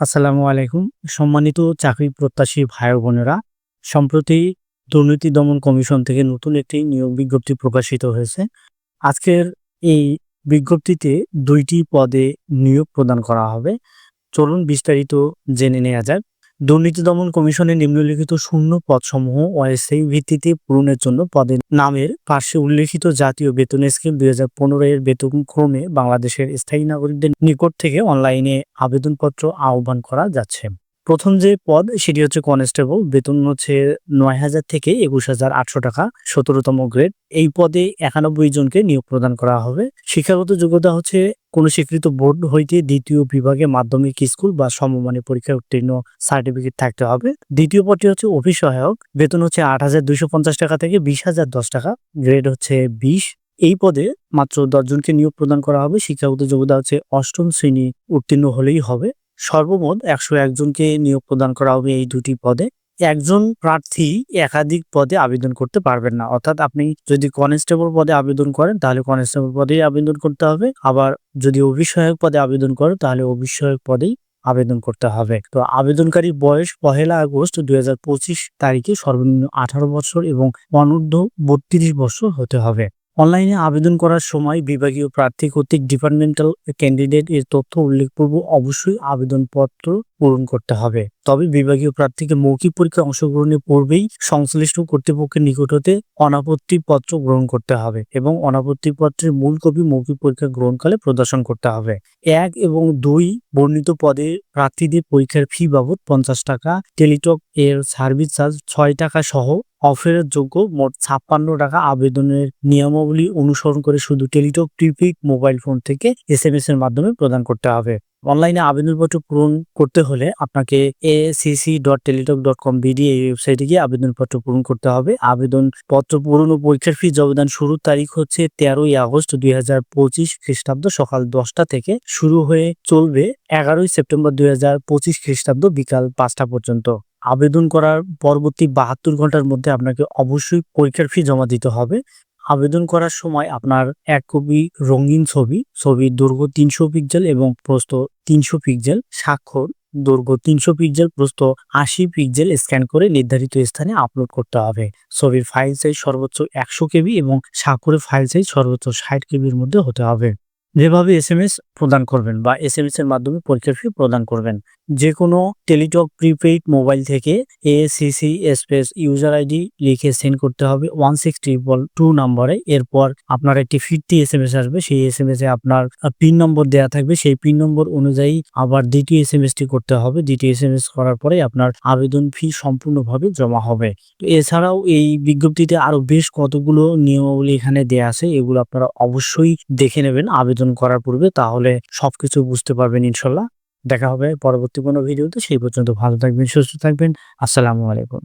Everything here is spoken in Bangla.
আসসালামু আলাইকুম। সম্মানিত চাকরি প্রত্যাশী ভাই বোনেরা, সম্প্রতি দুর্নীতি দমন কমিশন থেকে নতুন একটি নিয়োগ বিজ্ঞপ্তি প্রকাশিত হয়েছে। আজকের এই বিজ্ঞপ্তিতে দুইটি পদে নিয়োগ প্রদান করা হবে। চলুন বিস্তারিত জেনে নেওয়া যাক। দুর্নীতি দমন কমিশনের নিম্নলিখিত শূন্য পদসমূহ ওএসআই ভিত্তিতে পূরণের জন্য পদের নামের পাশে উল্লেখিত জাতীয় বেতন স্কিম দুই হাজার পনেরো এর বেতন ক্রমে বাংলাদেশের স্থায়ী নাগরিকদের নিকট থেকে অনলাইনে আবেদনপত্র আহ্বান করা যাচ্ছে। প্রথম যে পদ, সেটি হচ্ছে কনস্টেবল। বেতন হচ্ছে নয় হাজার থেকে একুশ হাজার আটশো টাকা, সতেরোতম গ্রেড। এই পদে একানব্বই জনকে নিয়োগ প্রদান করা হবে। শিক্ষাগত যোগ্যতা হচ্ছে কোন স্বীকৃত বোর্ড হইতে দ্বিতীয় বিভাগে মাধ্যমিক স্কুল বা সমমানের পরীক্ষায় উত্তীর্ণ সার্টিফিকেট থাকতে হবে। দ্বিতীয় পদটি হচ্ছে অফিস সহায়ক। বেতন হচ্ছে আট হাজার দুইশো পঞ্চাশ টাকা থেকে বিশ হাজার দশ টাকা। গ্রেড হচ্ছে বিশ। এই পদে মাত্র দশজনকে নিয়োগ প্রদান করা হবে। শিক্ষাগত যোগ্যতা হচ্ছে অষ্টম শ্রেণি উত্তীর্ণ হলেই হবে। সর্বমোট একশো একজনকে নিয়োগ প্রদান করা হবে এই দুটি পদে। একজন প্রার্থী একাধিক পদে আবেদন করতে পারবেন না। অর্থাৎ আপনি যদি কনস্টেবল পদে আবেদন করেন, তাহলে কনস্টেবল পদেই আবেদন করতে হবে। আবার যদি অভিষয়ক পদে আবেদন করেন, তাহলে অভিষয়ক পদেই আবেদন করতে হবে। তো আবেদনকারী বয়স পহেলা আগস্ট দুই হাজার পঁচিশ তারিখে সর্বনিম্ন আঠারো বছর এবং অনূর্ধ্ব বত্রিশ বছর হতে হবে। অনলাইনে আবেদন করার সময় বিভাগীয় প্রার্থী কর্তৃক ডিপার্টমেন্টাল ক্যান্ডিডেট এর তথ্য উল্লেখপূর্ব অবশ্যই আবেদনপত্র পূরণ করতে হবে। তবে বিভাগীয় প্রার্থীকে মৌখিক পরীক্ষায় অংশগ্রহণের পূর্বেই সংশ্লিষ্ট কর্তৃপক্ষের নিকট হতে অনাপত্তি পত্র গ্রহণ করতে হবে এবং অনাপত্তি পত্রের মূল কপি মৌখিক পরীক্ষা গ্রহণকালে প্রদর্শন করতে হবে। এক এবং দুই বর্ণিত পদে প্রার্থীদের পরীক্ষার ফি বাবদ পঞ্চাশ টাকা, টেলিটক এর সার্ভিস চার্জ ছয় টাকা সহ অফারের যোগ্য মোট ছাপ্পান্ন টাকা আবেদনের নিয়মাবলী অনুসরণ করে শুধু টেলিটক প্রিপেড মোবাইল ফোন থেকে এস এর মাধ্যমে প্রদান করতে হবে। অনলাইনে আবেদনপত্র পূরণ করতে হলে আপনাকে এ SSC dot Teletalk dot com BD এই ওয়েবসাইটে গিয়ে আবেদনপত্র পূরণ করতে হবে। আবেদন পত্র পূরণ ও পরীক্ষার ফি জবাদান শুরুর তারিখ হচ্ছে তেরোই আগস্ট দুই হাজার পঁচিশ খ্রিস্টাব্দ সকাল দশটা থেকে শুরু হয়ে চলবে এগারোই সেপ্টেম্বর দুই হাজার পঁচিশ খ্রিস্টাব্দ বিকাল পাঁচটা পর্যন্ত। আবেদন করার পরবর্তী বাহাত্তর ঘণ্টার মধ্যে আপনাকে অবশ্যই পরীক্ষার ফি জমা দিতে হবে। আবেদন করার সময় আপনার এক কপি রঙিন ছবি ছবির দৈর্ঘ্য তিনশো পিক্সেল এবং প্রস্থ তিনশো পিক্সেল, স্বাক্ষর দৈর্ঘ্য তিনশো পিক্সেল, প্রস্থ আশি পিক্সেল স্ক্যান করে নির্ধারিত স্থানে আপলোড করতে হবে। ছবির ফাইল সাইজ সর্বোচ্চ একশো কেবি এবং স্বাক্ষরের ফাইল সাইজ সর্বোচ্চ ষাট কেবির মধ্যে হতে হবে। যেভাবে এস এম এস প্রদান করবেন বা এস এম এস এর মাধ্যমে পরীক্ষার ফি প্রদান করবেন। যে কোনো টেলিটক প্রিপেইড মোবাইল থেকে এসিসি স্পেস ইউজার আইডি লিখে সেন্ড করতে হবে ওয়ান সিক্স ট্রিপল টু নম্বরে। এরপর আপনার একটি ফিরতি এস এম এস আসবে, সেই এস এম এস এ আপনার পিন নম্বর দেওয়া থাকবে। সেই পিন নম্বর অনুযায়ী আবার দ্বিতীয় এস এম এস টি করতে হবে। দ্বিতীয় এস এম এস করার পরে আপনার আবেদন ফি সম্পূর্ণভাবে জমা হবে। তো এছাড়াও এই বিজ্ঞপ্তিতে আরও বেশ কতগুলো নিয়মাবলী এখানে দেয়া আছে, এগুলো আপনারা অবশ্যই দেখে নেবেন। আবেদন করার পূর্বে তাহলে সবকিছু বুঝতে পারবেন ইনশাল্লাহ। দেখা হবে পরবর্তী কোনো ভিডিওতে। সেই পর্যন্ত ভালো থাকবেন সুস্থ থাকবেন। আসসালামু আলাইকুম।